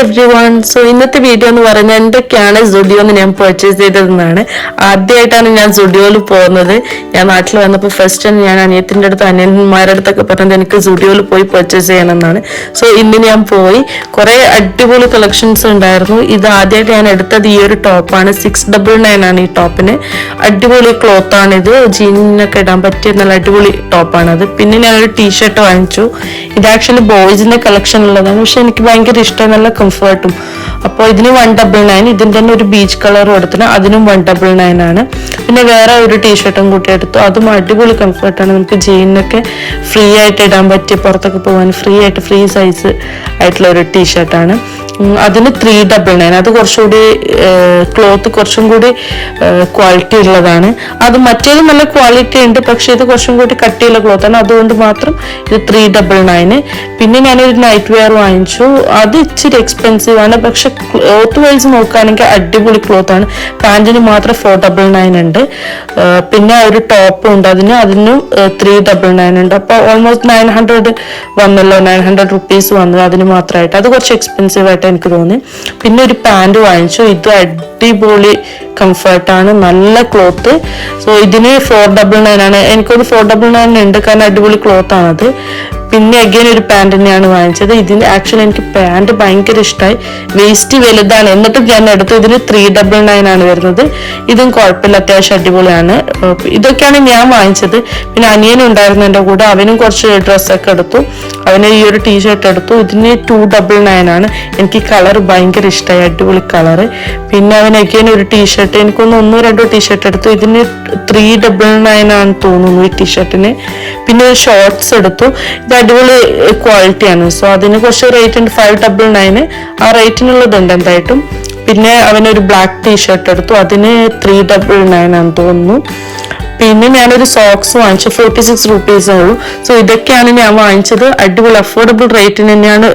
Every one so ഇന്നത്തെ video എന്ന് പറഞ്ഞാൽ എന്തൊക്കെയാണ് സുഡിയോ എന്ന് ഞാൻ പർച്ചേസ് ചെയ്തതെന്നാണ്. ആദ്യമായിട്ടാണ് ഞാൻ സുഡിയോയിൽ പോകുന്നത്. ഞാൻ നാട്ടിൽ വന്നപ്പോൾ ഫസ്റ്റ് ഞാൻ അനിയത്തിന്റെ അടുത്ത് അനിയന്മാരുടെ അടുത്തൊക്കെ പറഞ്ഞത് എനിക്ക് സുഡിയോയിൽ പോയി പർച്ചേസ് ചെയ്യണമെന്നാണ്. സോ ഇന്ന് ഞാൻ പോയി. കുറേ അടിപൊളി കളക്ഷൻസ് ഉണ്ടായിരുന്നു. ഇത് ആദ്യമായിട്ട് ഞാൻ എടുത്തത് ഈ ഒരു ടോപ്പാണ് സിക്സ് ഡബിൾ നയൻ ആണ് ഈ ടോപ്പിന് അടിപൊളി ക്ലോത്ത് ആണ് ഇത്. ജീനിനൊക്കെ ഇടാൻ പറ്റിയ നല്ല അടിപൊളി ടോപ്പാണ് അത്. പിന്നെ ഞാനൊരു ടീഷർട്ട് വാങ്ങിച്ചു. ഇത് ആക്ച്വലി ബോയ്സിന്റെ കളക്ഷൻ ഉള്ളതാണ്. പക്ഷെ എനിക്ക് ഭയങ്കര ഇഷ്ടം. നല്ല കംഫർട്ടും അപ്പോൾ ഇതിന് വൺ ഡബിൾ നയൻ ഇതിന് തന്നെ ഒരു ബീച്ച് കളർ കൊടുത്തിന് അതിനും വൺ ഡബിൾ നയൻ ആണ്. പിന്നെ വേറെ ഒരു ടീഷർട്ടും കൂട്ടി എടുത്തു. അതും അടിപൊളി കംഫർട്ടാണ് നമുക്ക് ജീനൊക്കെ ഫ്രീ ആയിട്ട് ഇടാൻ പറ്റിയ പുറത്തൊക്കെ പോകാൻ ഫ്രീ ആയിട്ട് ഫ്രീ സൈസ് ആയിട്ടുള്ള ഒരു ടീഷർട്ടാണ് അതിന് ത്രീ ഡബിൾ നയൻ അത് കുറച്ചുകൂടി ക്ലോത്ത് കുറച്ചും കൂടി ക്വാളിറ്റി ഉള്ളതാണ്. അത് മറ്റേത് നല്ല ക്വാളിറ്റി ഉണ്ട് പക്ഷെ ഇത് കുറച്ചും കൂടി കട്ടിയുള്ള ക്ലോത്ത് ആണ്. അതുകൊണ്ട് മാത്രം ഇത് ത്രീ ഡബിൾ നയന് പിന്നെ ഞാനൊരു നൈറ്റ് വെയർ വാങ്ങിച്ചു. അത് ഇച്ചിരി എക്സ്പെൻസീവ് ആണ്. പക്ഷെ ക്ലോത്ത് വൈസ് നോക്കുകയാണെങ്കിൽ അടിപൊളി ക്ലോത്ത് ആണ്. പാന്റിന് മാത്രം ഫോർ ഡബിൾ നയൻ ഉണ്ട്. പിന്നെ ഒരു ടോപ്പ് ഉണ്ട്. അതിന് അതിനും ത്രീ ഡബിൾ നയൻ ഉണ്ട്. അപ്പോൾ ഓൾമോസ്റ്റ് നയൻ ഹൺഡ്രഡ് വന്നല്ലോ. നയൻ ഹൺഡ്രഡ് റുപ്പീസ് വന്നു അതിന് മാത്രമായിട്ട്. അത് കുറച്ച് എക്സ്പെൻസീവ് ആയിട്ട് എനിക്ക് തോന്നി. പിന്നെ ഒരു പാന്റ് വാങ്ങിച്ചു. ഇത് അടിപൊളി കംഫർട്ടാണ് നല്ല ക്ലോത്ത് സോ ഇതിന് ഫോർ ഡബിൾ നയൻ ആണ്. എനിക്കൊരു ഫോർ ഡബിൾ നയൻ ഉണ്ട്. കാരണം അടിപൊളി ക്ലോത്ത് ആണത്. പിന്നെ അഗൈൻ ഒരു പാന്റ് തന്നെയാണ് വാങ്ങിച്ചത്. ഇതിന് ആക്ച്വലി എനിക്ക് പാന്റ് ഭയങ്കര ഇഷ്ടമായി വേസ്റ്റ് വലുതാണ്. എന്നിട്ടും ഞാൻ എടുത്തു. ഇതിന് ത്രീ ഡബിൾ നയൻ ആണ് വരുന്നത്. ഇതും കുഴപ്പമില്ല. അത്യാവശ്യം അടിപൊളിയാണ്. ഇതൊക്കെയാണ് ഞാൻ വാങ്ങിച്ചത്. പിന്നെ അനിയനും ഉണ്ടായിരുന്നു എന്റെ കൂടെ. അവനും കുറച്ച് ഡ്രസ്സൊക്കെ എടുത്തു. അവന് ഈ ഒരു ടീഷർട്ട് എടുത്തു. ഇതിന് ടു ഡബിൾ നയൻ ആണ്. എനിക്ക് കളർ ഭയങ്കര ഇഷ്ടമായി അടിപൊളി കളർ പിന്നെ അവൻ അഗൈൻ ഒരു ടീഷർട്ട് എനിക്കൊന്ന് ഒന്നോ രണ്ടോ ടീഷർട്ട് എടുത്തു. ഇതിന് ത്രീ ഡബിൾ നയൻ ആണ് തോന്നുന്നു ഈ ടീഷർട്ടിന് പിന്നെ ഷോർട്സ് എടുത്തു. ഇത് അടിപൊളി ക്വാളിറ്റിയാണ് സോ അതിന് കുറച്ച് റേറ്റ് ഉണ്ട്. ഫൈവ് ഡബിൾ നയന് ആ റേറ്റിനുള്ളതുണ്ട് എന്തായിട്ടും. പിന്നെ അവനൊരു ബ്ലാക്ക് ടീഷർട്ട് എടുത്തു. അതിന് ത്രീ ഡബിൾ നയൻ ആണെന്ന് തോന്നുന്നു. പിന്നെ ഞാനൊരു സോക്സ് വാങ്ങിച്ചു. ഫോർട്ടി സിക്സ് റുപ്പീസേ ഉള്ളൂ. സോ ഇതൊക്കെയാണ് ഞാൻ വാങ്ങിച്ചത്. അടിപൊളി അഫോർഡബിൾ റേറ്റിന് തന്നെയാണ്